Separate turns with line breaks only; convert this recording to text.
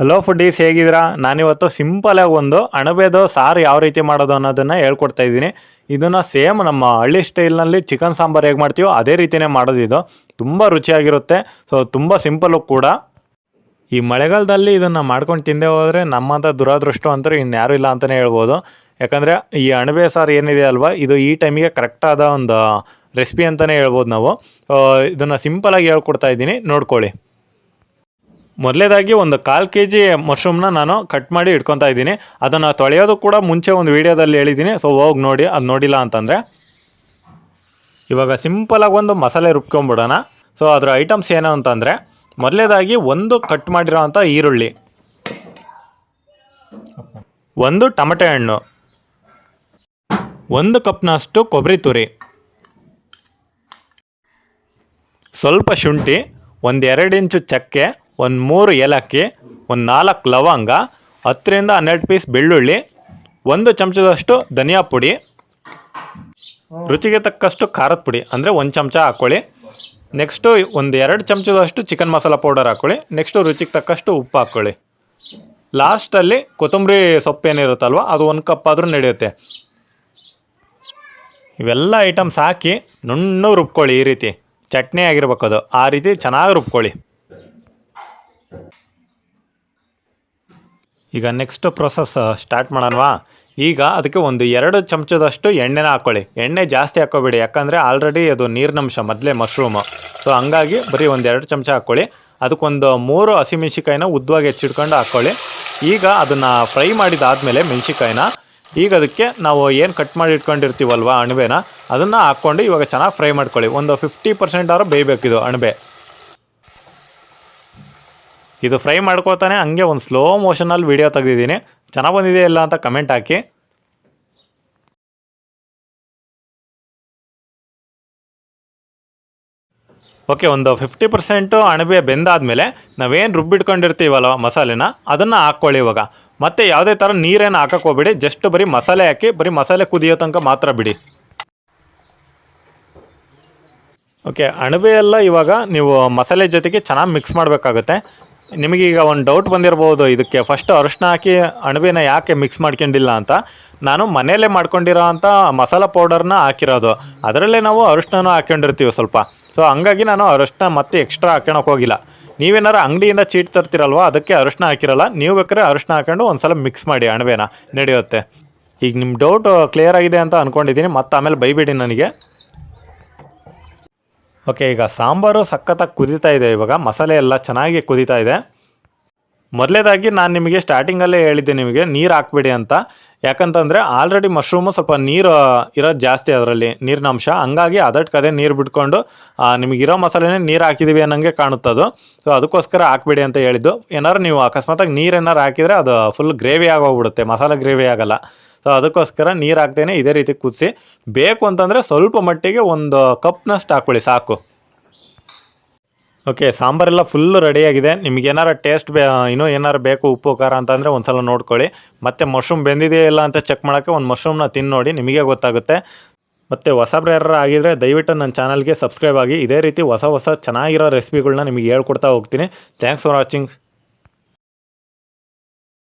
Hello ಫುಡ್ಡೀಸ್ ಹೇಗಿದ್ದೀರಾ? ನಾನಿವತ್ತು ಸಿಂಪಲಾಗಿ ಒಂದು ಅಣಬೆದು ಸಾರು ಯಾವ ರೀತಿ ಮಾಡೋದು ಅನ್ನೋದನ್ನು ಹೇಳ್ಕೊಡ್ತಾ ಇದ್ದೀನಿ. ಇದನ್ನು ಸೇಮ್ ನಮ್ಮ ಹಳ್ಳಿ ಸ್ಟೈಲ್ನಲ್ಲಿ ಚಿಕನ್ ಸಾಂಬಾರು ಹೇಗೆ ಮಾಡ್ತೀವೋ ಅದೇ ರೀತಿಯೇ ಮಾಡೋದು ಇದು. ತುಂಬ ರುಚಿಯಾಗಿರುತ್ತೆ. ಸೊ ತುಂಬ ಸಿಂಪಲ್ಲು ಕೂಡ. ಈ ಮಳೆಗಾಲದಲ್ಲಿ ಇದನ್ನು ಮಾಡ್ಕೊಂಡು ತಿಂದೇ ಹೋದರೆ ನಮ್ಮಂಥ ದುರಾದೃಷ್ಟ ಅಂತೂ ಇನ್ಯಾರು ಇಲ್ಲ ಅಂತಲೇ ಹೇಳ್ಬೋದು. ಯಾಕಂದರೆ ಈ ಅಣಬೆ ಸಾರು ಏನಿದೆ ಅಲ್ವಾ? ಇದು ಈ ಟೈಮಿಗೆ ಕರೆಕ್ಟಾದ ಒಂದು ರೆಸಿಪಿ ಅಂತಲೇ ಹೇಳ್ಬೋದು ನಾವು. ಇದನ್ನು ಸಿಂಪಲಾಗಿ ಹೇಳ್ಕೊಡ್ತಾ ಇದ್ದೀನಿ. ನೋಡ್ಕೊಳ್ಳಿ. ಮೊದಲೇದಾಗಿ ಒಂದು ಕಾಲು ಕೆ ಜಿ ಮಶ್ರೂಮ್ನ ನಾನು ಕಟ್ ಮಾಡಿ ಇಟ್ಕೊತಾ ಇದ್ದೀನಿ. ಅದನ್ನು ತೊಳೆಯೋದು ಕೂಡ ಮುಂಚೆ ಒಂದು ವೀಡಿಯೋದಲ್ಲಿ ಹೇಳಿದ್ದೀನಿ. ಸೊ ಹೋಗಿ ನೋಡಿ, ಅದು ನೋಡಿಲ್ಲ ಅಂತಂದರೆ. ಇವಾಗ ಸಿಂಪಲಾಗಿ ಒಂದು ಮಸಾಲೆ ರುಬ್ಕೊಂಬಿಡೋಣ. ಸೊ ಅದರ ಐಟಮ್ಸ್ ಏನು ಅಂತಂದರೆ, ಮೊದಲೇದಾಗಿ ಒಂದು ಕಟ್ ಮಾಡಿರೋವಂಥ ಈರುಳ್ಳಿ. ಒಂದು ಟಮಟೆ ಹಣ್ಣು. ಒಂದು ಕಪ್ನಷ್ಟು ಕೊಬ್ಬರಿ ತುರಿ. ಸ್ವಲ್ಪ ಶುಂಠಿ ಒಂದು ಎರಡು ಇಂಚು ಚಕ್ಕೆ ಒಂದು ಮೂರು ಏಲಕ್ಕಿ, ಒಂದು ನಾಲ್ಕು ಲವಂಗ, ಹತ್ತರಿಂದ ಹನ್ನೆರಡು ಪೀಸ್ ಬೆಳ್ಳುಳ್ಳಿ, ಒಂದು ಚಮಚದಷ್ಟು ಧನಿಯಾ ಪುಡಿ, ರುಚಿಗೆ ತಕ್ಕಷ್ಟು ಖಾರದ ಪುಡಿ, ಅಂದರೆ ಒಂದು ಚಮಚ ಹಾಕ್ಕೊಳ್ಳಿ ನೆಕ್ಸ್ಟು ಒಂದು ಎರಡು ಚಮಚದಷ್ಟು ಚಿಕನ್ ಮಸಾಲ ಪೌಡರ್ ಹಾಕ್ಕೊಳ್ಳಿ ನೆಕ್ಸ್ಟು ರುಚಿಗೆ ತಕ್ಕಷ್ಟು ಉಪ್ಪು ಹಾಕ್ಕೊಳ್ಳಿ ಲಾಸ್ಟಲ್ಲಿ ಕೊತ್ತಂಬರಿ ಸೊಪ್ಪು ಏನಿರುತ್ತಲ್ವ ಅದು ಒಂದು ಕಪ್ ಆದರೂ ನಡೆಯುತ್ತೆ. ಇವೆಲ್ಲ ಐಟಮ್ಸ್ ಹಾಕಿ ನುಣ್ಣು ರುಬ್ಕೊಳ್ಳಿ ಈ ರೀತಿ. ಚಟ್ನಿ ಆಗಿರ್ಬೇಕು ಅದು. ಆ ರೀತಿ ಚೆನ್ನಾಗಿ ರುಬ್ಕೊಳ್ಳಿ. ಈಗ ನೆಕ್ಸ್ಟ್ ಪ್ರೊಸೆಸ್ ಸ್ಟಾರ್ಟ್ ಮಾಡೋಣವಾ? ಈಗ ಅದಕ್ಕೆ ಒಂದು ಎರಡು ಚಮಚದಷ್ಟು ಎಣ್ಣೆನ ಹಾಕ್ಕೊಳ್ಳಿ. ಎಣ್ಣೆ ಜಾಸ್ತಿ ಹಾಕೋಬೇಡಿ ಯಾಕಂದರೆ ಆಲ್ರೆಡಿ ಅದು ನೀರಿನಂಶ ಮೊದಲೇ ಮಶ್ರೂಮು ಸೊ ಹಂಗಾಗಿ ಬರೀ ಒಂದು ಎರಡು ಚಮಚ ಹಾಕ್ಕೊಳ್ಳಿ. ಅದಕ್ಕೊಂದು ಮೂರು ಹಸಿಮೆಣ್ಸಿಕಾಯಿನ ಉದ್ದವಾಗಿ ಹೆಚ್ಚಿಟ್ಕೊಂಡು ಹಾಕ್ಕೊಳ್ಳಿ. ಈಗ ಅದನ್ನು ಫ್ರೈ ಮಾಡಿದಾದಮೇಲೆ ಮೆಣಸಿಕಾಯಿನ ಈಗ ಅದಕ್ಕೆ ನಾವು ಏನು ಕಟ್ ಮಾಡಿ ಇಟ್ಕೊಂಡಿರ್ತೀವಲ್ವ ಅಣಬೆನ ಅದನ್ನು ಹಾಕ್ಕೊಂಡು ಇವಾಗ ಚೆನ್ನಾಗಿ ಫ್ರೈ ಮಾಡ್ಕೊಳ್ಳಿ. ಒಂದು ಫಿಫ್ಟಿ ಪರ್ಸೆಂಟ್ ಆದ್ರೂ ಬೇಯಬೇಕಿದು ಅಣಬೆ. ಇದು ಫ್ರೈ ಮಾಡ್ಕೋತಾನೆ ಹಂಗೆ ಒಂದು ಸ್ಲೋ ಮೋಷನಲ್ಲಿ ವೀಡಿಯೋ ತೆಗೆದಿದ್ದೀನಿ. ಚೆನ್ನಾಗಿ ಬಂದಿದೆ ಇಲ್ಲ ಅಂತ ಕಮೆಂಟ್ ಹಾಕಿ. ಓಕೆ ಒಂದು ಫಿಫ್ಟಿ ಪರ್ಸೆಂಟು ಅಣಬೆ ಬೆಂದಾದಮೇಲೆ ನಾವೇನು ರುಬ್ಬಿಟ್ಕೊಂಡಿರ್ತೀವಲ್ಲ ಮಸಾಲೆನ, ಅದನ್ನು ಹಾಕ್ಕೊಳ್ಳಿ ಇವಾಗ. ಮತ್ತೆ ಯಾವುದೇ ಥರ ನೀರೇನು ಹಾಕಕ್ಕೆ ಹೋಗ್ಬಿಡಿ ಜಸ್ಟ್ ಬರೀ ಮಸಾಲೆ ಹಾಕಿ, ಬರೀ ಮಸಾಲೆ ಕುದಿಯೋ ತನಕ ಮಾತ್ರ ಬಿಡಿ. ಓಕೆ ಅಣಬೆ ಎಲ್ಲ ಇವಾಗ ನೀವು ಮಸಾಲೆ ಜೊತೆಗೆ ಚೆನ್ನಾಗಿ ಮಿಕ್ಸ್ ಮಾಡಬೇಕಾಗುತ್ತೆ. ನಿಮಗೀಗ ಒಂದು ಡೌಟ್ ಬಂದಿರ್ಬೋದು, ಇದಕ್ಕೆ ಫಸ್ಟ್ ಅರಿಶಿನ ಹಾಕಿ ಅಣಬೆನ ಯಾಕೆ ಮಿಕ್ಸ್ ಮಾಡ್ಕೊಂಡಿಲ್ಲ ಅಂತ. ನಾನು ಮನೆಯಲ್ಲೇ ಮಾಡ್ಕೊಂಡಿರೋ ಅಂಥ ಮಸಾಲ ಪೌಡರ್ನ ಹಾಕಿರೋದು. ಅದರಲ್ಲೇ ನಾವು ಅರಿಶಿನ ಹಾಕ್ಕೊಂಡಿರ್ತೀವಿ ಸ್ವಲ್ಪ. ಸೊ ಹಂಗಾಗಿ ನಾನು ಅರಿಶಿನ ಮತ್ತೆ ಎಕ್ಸ್ಟ್ರಾ ಹಾಕ್ಕೊಳಕ್ಕೆ ಹೋಗಿಲ್ಲ. ನೀವೇನಾರು ಅಂಗಡಿಯಿಂದ ಚೀಟ್ ತರ್ತಿರಲ್ವ, ಅದಕ್ಕೆ ಅರಿಶಿನ ಹಾಕಿರಲ್ಲ. ನೀವು ಬೇಕಾದ್ರೆ ಅರಿಶಿನ ಹಾಕೊಂಡು ಒಂದ್ಸಲ ಮಿಕ್ಸ್ ಮಾಡಿ ಅಣಬೆನ ನಡೆಯುತ್ತೆ. ಈಗ ನಿಮ್ಮ ಡೌಟ್ ಕ್ಲಿಯರ್ ಆಗಿದೆ ಅಂತ ಅಂದ್ಕೊಂಡಿದ್ದೀನಿ ಮತ್ತೆ ಆಮೇಲೆ ಬೈಬೇಡಿ ನನಗೆ. ಓಕೆ ಈಗ ಸಾಂಬಾರು ಸಖತ್ತಾಗಿ ಕುದೀತಾ ಇದೆ. ಇವಾಗ ಮಸಾಲೆ ಎಲ್ಲ ಚೆನ್ನಾಗಿ ಕುದೀತಾ ಇದೆ. ಮೊದಲೇದಾಗಿ ನಾನು ನಿಮಗೆ ಸ್ಟಾರ್ಟಿಂಗಲ್ಲೇ ಹೇಳಿದ್ದೆ ನಿಮಗೆ, ನೀರು ಹಾಕ್ಬೇಡಿ ಅಂತ. ಯಾಕಂತಂದರೆ ಆಲ್ರೆಡಿ ಮಶ್ರೂಮು ಸ್ವಲ್ಪ ನೀರು ಇರೋದು ಜಾಸ್ತಿ ಅದರಲ್ಲಿ ನೀರಿನ ಅಂಶ ಹಂಗಾಗಿ ಅದಕ್ಕೆ ಅದೇ ನೀರು ಬಿಟ್ಕೊಂಡು ನಿಮಗೆ ನಿಮಗಿರೋ ಮಸಾಲೆನೇ ನೀರು ಹಾಕಿದ್ದೀವಿ ಅನ್ನಂಗೆ ಕಾಣುತ್ತದು ಸೊ ಅದಕ್ಕೋಸ್ಕರ ಹಾಕ್ಬೇಡಿ ಅಂತ ಹೇಳಿದ್ದು. ಏನಾದ್ರು ನೀವು ಅಕಸ್ಮಾತಾಗಿ ನೀರು ಏನಾರು ಹಾಕಿದರೆ ಅದು ಫುಲ್ ಗ್ರೇವಿ ಆಗೋಗ್ಬಿಡುತ್ತೆ. ಮಸಾಲೆ ಗ್ರೇವಿ ಆಗಲ್ಲ. ಸೊ ಅದಕ್ಕೋಸ್ಕರ ನೀರು ಹಾಕ್ತೇನೆ ಇದೇ ರೀತಿ ಕುದಿಸಿ. ಬೇಕು ಅಂತಂದರೆ ಸ್ವಲ್ಪ ಮಟ್ಟಿಗೆ ಒಂದು ಕಪ್ನಷ್ಟು ಹಾಕ್ಕೊಳ್ಳಿ ಸಾಕು. ಓಕೆ ಸಾಂಬಾರೆಲ್ಲ ಫುಲ್ ರೆಡಿಯಾಗಿದೆ ನಿಮ್ಗೆ ಟೇಸ್ಟ್ ಬೇ ಇನ್ನೂ ಏನಾರು ಬೇಕು, ಉಪ್ಪು, ಖಾರ ಅಂತಂದರೆ ಒಂದು ಸಲ ನೋಡ್ಕೊಳ್ಳಿ. ಮತ್ತು ಮಶ್ರೂಮ್ ಬೆಂದಿದೆಯಾ ಇಲ್ಲ ಅಂತ ಚೆಕ್ ಮಾಡೋಕ್ಕೆ ಒಂದು ಮಶ್ರೂಮ್ನ ತಿಂದು ನೋಡಿ, ನಿಮಗೆ ಗೊತ್ತಾಗುತ್ತೆ. ಮತ್ತು ಹೊಸಬ್ರು ಯಾರು ಆಗಿದ್ರೆ ದಯವಿಟ್ಟು ನನ್ನ ಚಾನಲ್ಗೆ ಸಬ್ಸ್ಕ್ರೈಬ್ ಆಗಿ. ಇದೇ ರೀತಿ ಹೊಸ ಹೊಸ ಚೆನ್ನಾಗಿರೋ ರೆಸಿಪಿಗಳನ್ನ ನಿಮಗೆ ಹೇಳ್ಕೊಡ್ತಾ ಹೋಗ್ತೀನಿ. Thanks for watching